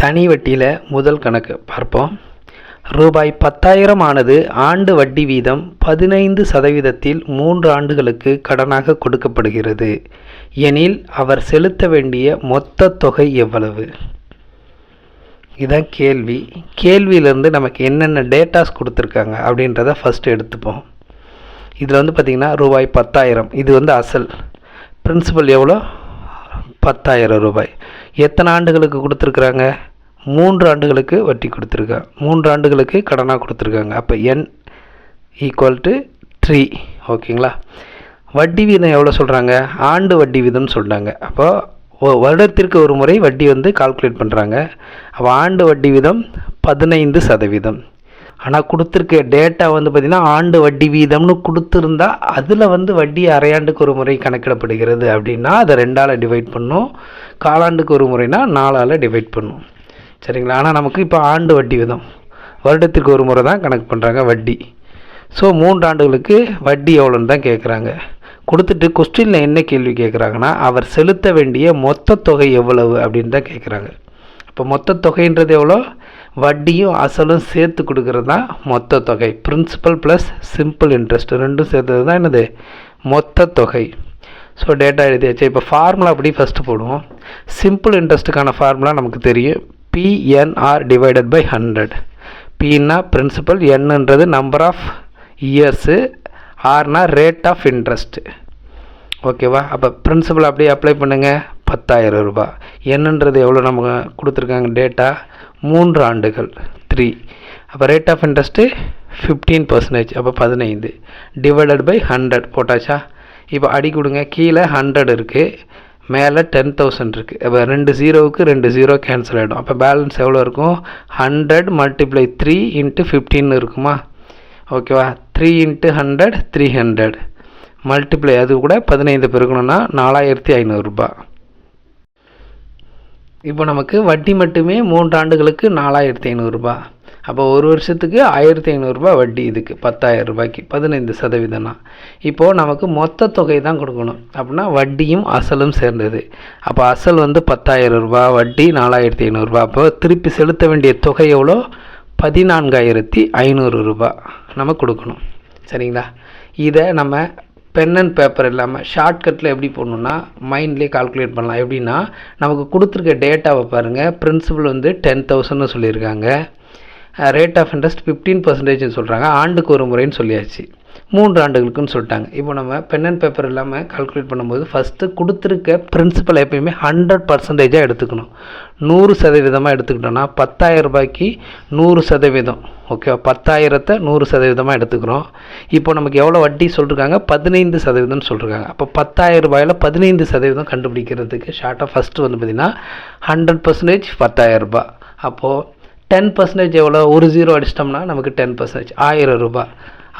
தனி வட்டியில் முதல் கணக்கு பார்ப்போம். ரூபாய் பத்தாயிரம் ஆனது ஆண்டு வட்டி வீதம் பதினைந்து சதவீதத்தில் மூன்று ஆண்டுகளுக்கு கடனாக கொடுக்கப்படுகிறது. எனில் அவர் செலுத்த வேண்டிய மொத்த தொகை எவ்வளவு? இதான் கேள்வி. கேள்வியிலேருந்து நமக்கு என்னென்ன டேட்டாஸ் கொடுத்துருக்காங்க அப்படின்றத ஃபஸ்ட்டு எடுத்துப்போம். இதில் வந்து பார்த்திங்கன்னா ரூபாய் பத்தாயிரம். இது வந்து அசல். பிரின்சிபல் எவ்வளோ? பத்தாயிரம் ரூபாய். எத்தனை ஆண்டுகளுக்கு கொடுத்துருக்குறாங்க? மூன்று ஆண்டுகளுக்கு வட்டி கொடுத்துருக்காங்க மூன்று ஆண்டுகளுக்கு கடனாக கொடுத்துருக்காங்க. அப்போ என் ஈக்குவல் டு த்ரீ ஓகேங்களா? வட்டி வீதம் எவ்வளோ சொல்கிறாங்க ஆண்டு வட்டி வீதம்னு சொல்கிறாங்க அப்போ ஒ- வருடத்திற்கு ஒரு முறை வட்டி வந்து கால்குலேட் பண்ணுறாங்க அப்போ ஆண்டு வட்டி வீதம் பதினைந்து சதவீதம். ஆனால் கொடுத்துருக்க டேட்டா வந்து பார்த்திங்கன்னா ஆண்டு வட்டி வீதம்னு கொடுத்துருந்தா அதில் வந்து வட்டி அரையாண்டுக்கு ஒரு முறை கணக்கிடப்படுகிறது. அப்படின்னா அதை ரெண்டால் டிவைட் பண்ணும். காலாண்டுக்கு ஒரு முறைனா நாலால் டிவைட் பண்ணும். சரிங்களா? ஆனால் நமக்கு இப்போ ஆண்டு வட்டி வீதம். வருடத்திற்கு ஒரு முறை தான் கணக்கு பண்ணுறாங்க வட்டி. ஸோ மூன்று ஆண்டுகளுக்கு வட்டி எவ்வளோன்னு தான் கேட்குறாங்க கொடுத்துட்டு கொஸ்டினில் என்ன கேள்வி கேட்குறாங்கன்னா அவர் செலுத்த வேண்டிய மொத்த தொகை எவ்வளவு அப்படின்னு தான் கேட்குறாங்க இப்போ மொத்த தொகைன்றது எவ்வளோ? வட்டியும் அசலும் சேர்த்து கொடுக்கறது தான் மொத்த தொகை. பிரின்சிபல் ப்ளஸ் சிம்பிள் இன்ட்ரெஸ்ட் ரெண்டும் சேர்த்தது தான் என்னது? மொத்த தொகை. ஸோ டேட்டா எழுதியாச்சு இப்போ ஃபார்முலா அப்படி ஃபஸ்ட்டு போடுவோம். சிம்பிள் இன்ட்ரெஸ்ட்டுக்கான ஃபார்முலா நமக்கு தெரியும். P N R divided by hundred பின்னா பிரின்சிபல் என்னன்றது நம்பர் ஆஃப் இயர்ஸு ஆர்னா ரேட் ஆஃப் இன்ட்ரெஸ்ட்டு ஓகேவா அப்போ பிரின்சிபல் அப்படியே அப்ளை பண்ணுங்கள் பத்தாயிரம் ரூபாய் என்னன்றது எவ்வளோ நமக்கு கொடுத்துருக்காங்க டேட்டா மூன்று ஆண்டுகள். த்ரீ அப்போ rate of interest fifteen percentage அப்போ பதினைந்து. டிவைடட் பை ஹண்ட்ரட் போட்டாச்சா? இப்போ அடி கொடுங்க. கீழே ஹண்ட்ரட் இருக்குது மேலே டென் தௌசண்ட் இருக்குது அப்போ ரெண்டு ஜீரோவுக்கு ரெண்டு ஜீரோ கேன்சல் ஆகிடும் அப்போ பேலன்ஸ் எவ்வளோ இருக்கும்? Hundred multiply three into fifteen இருக்குமா? ஓகேவா three into hundred three hundred multiply அது கூட பதினைந்து பெருக்கணும்னா நாலாயிரத்தி ஐநூறுரூபா இப்போ நமக்கு வட்டி மட்டுமே மூன்றாண்டுகளுக்கு நாலாயிரத்தி ஐநூறுரூபா அப்போ ஒரு வருஷத்துக்கு ஆயிரத்தி ஐநூறுரூபா வட்டி இதுக்கு பத்தாயிரம் ரூபாய்க்கு பதினைந்து சதவீதம்னா. இப்போது நமக்கு மொத்த தொகை தான் கொடுக்கணும். அப்படின்னா வட்டியும் அசலும் சேர்ந்தது. அப்போ அசல் வந்து பத்தாயிரம் ரூபா வட்டி நாலாயிரத்தி ஐநூறுரூபா அப்போ திருப்பி செலுத்த வேண்டிய தொகை எவ்வளோ? பதினான்காயிரத்தி ஐநூறு ரூபா நம்ம கொடுக்கணும். சரிங்களா? இதை நம்ம பென் அண்ட் பேப்பர் இல்லாமல் ஷார்ட்கட்டில் எப்படி போடணுன்னா மைண்ட்லேயே கால்குலேட் பண்ணலாம். எப்படின்னா நமக்கு கொடுத்துருக்க டேட்டாவை பாருங்கள் பிரின்சிபல் வந்து டென் தௌசண்ட்னு சொல்லியிருக்காங்க. ரேட் ஆஃப் இன்ட்ரெஸ்ட் ஃபிஃப்டீன் பர்சன்டேஜ்னு சொல்கிறாங்க ஆண்டுக்கு ஒரு முறைன்னு சொல்லியாச்சு. மூன்று ஆண்டுகளுக்குன்னு சொல்லிட்டாங்க. இப்போ நம்ம பென் அண்ட் பேப்பர் இல்லாமல் கால்குலேட் பண்ணும்போது ஃபஸ்ட்டு கொடுத்துருக்க பிரின்சிபல் எப்பயுமே ஹண்ட்ரட் பர்சன்டேஜாக எடுத்துக்கணும். நூறு சதவீதமாக எடுத்துக்கிட்டோன்னா பத்தாயிரம் ரூபாய்க்கு நூறு சதவீதம். ஓகே பத்தாயிரத்தை நூறு சதவீதமாக எடுத்துக்கிறோம். இப்போ நமக்கு எவ்வளோ வட்டி சொல்லிருக்காங்க? பதினைந்து சதவீதம்னு சொல்லிருக்காங்க. அப்போ பத்தாயிரம் ரூபாயில் பதினைந்து சதவீதம் கண்டுபிடிக்கிறதுக்கு ஷார்ட்டாக ஃபஸ்ட்டு வந்து பார்த்திங்கன்னா ஹண்ட்ரட் பர்சன்டேஜ் பத்தாயிரம் ரூபாய். அப்போது டென் பர்சன்டேஜ் எவ்வளோ ஒரு ஜீரோ அடிச்சிட்டோம்னா நமக்கு டென் பர்சன்டேஜ் ஆயிரம் ரூபாய்.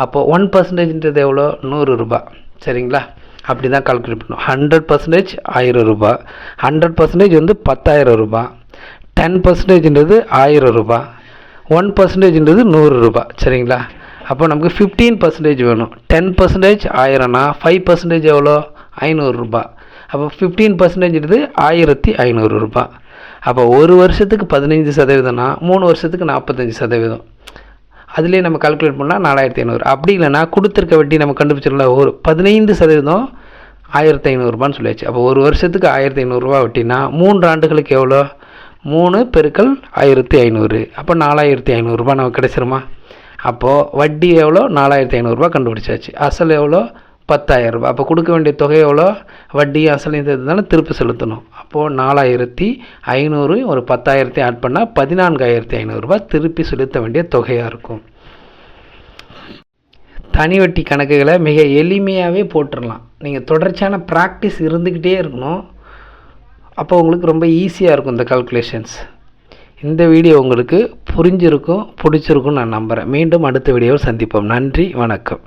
அப்போது ஒன் பர்சன்டேஜ்ன்றது எவ்வளோ? நூறு ரூபா சரிங்களா? அப்படி தான் கால்குலேட் பண்ணணும் ஹண்ட்ரட் பர்சன்டேஜ் ஆயிரம் ரூபாய். ஹண்ட்ரட் பர்சன்டேஜ் வந்து பத்தாயிரம் ரூபா டென் பர்சன்டேஜ்ன்றது ஆயிரம் ரூபா ஒன் பர்சன்டேஜ்ன்றது நூறு ரூபா சரிங்களா? அப்போ நமக்கு ஃபிஃப்டீன் பர்சன்டேஜ் வேணும். டென் பர்சன்டேஜ் ஆயிரம்னா ஃபைவ் பர்சன்டேஜ் எவ்வளோ? ஐநூறுரூபா அப்போ ஃபிஃப்டீன் பர்சன்டேஜ்ன்றது ஆயிரத்தி ஐநூறுரூபா அப்போ ஒரு வருஷத்துக்கு பதினைஞ்சு சதவீதம்னா மூணு வருஷத்துக்கு நாற்பத்தஞ்சு சதவீதம். அதுலேயே நம்ம கால்குலேட் பண்ணால் நாலாயிரத்தி ஐநூறு. அப்படி இல்லைன்னா கொடுத்துருக்க வட்டி நம்ம கண்டுபிடிச்சிடலாம் ஒரு பதினைந்து சதவீதம் ஆயிரத்தி ஐநூறுரூபான்னு சொல்லியாச்சு. அப்போ ஒரு வருஷத்துக்கு ஆயிரத்தி ஐநூறுரூவா வட்டினா மூன்று ஆண்டுகளுக்கு எவ்வளோ? மூணு பெருக்கல் ஆயிரத்தி ஐநூறு. அப்போ நாலாயிரத்தி ஐநூறுரூபா நமக்கு கிடைச்சிருமா? அப்போது வட்டி எவ்வளோ? நாலாயிரத்தி ஐநூறுரூபா கண்டுபிடிச்சாச்சு. அசல் எவ்வளோ? பத்தாயிரம் ரூபாய். அப்போ கொடுக்க வேண்டிய தொகை எவ்வளோ? வட்டி அசலையும் சேர்த்து தானே திருப்பி செலுத்தணும். அப்போது நாலாயிரத்தி ஐநூறு ஒரு பத்தாயிரத்தையும் ஆட் பண்ணால் பதினான்காயிரத்தி ஐநூறுரூபா திருப்பி செலுத்த வேண்டிய தொகையாக இருக்கும். தனி வட்டி கணக்குகளை மிக எளிமையாகவே போட்டுடலாம் நீங்கள் தொடர்ச்சியான ப்ராக்டிஸ் இருந்துக்கிட்டே இருக்கணும். அப்போ உங்களுக்கு ரொம்ப ஈஸியாக இருக்கும் இந்த கல்குலேஷன்ஸ் இந்த வீடியோ உங்களுக்கு புரிஞ்சிருக்கும் பிடிச்சிருக்கும் நான் நம்புகிறேன் மீண்டும் அடுத்த வீடியோவில் சந்திப்போம். நன்றி வணக்கம்.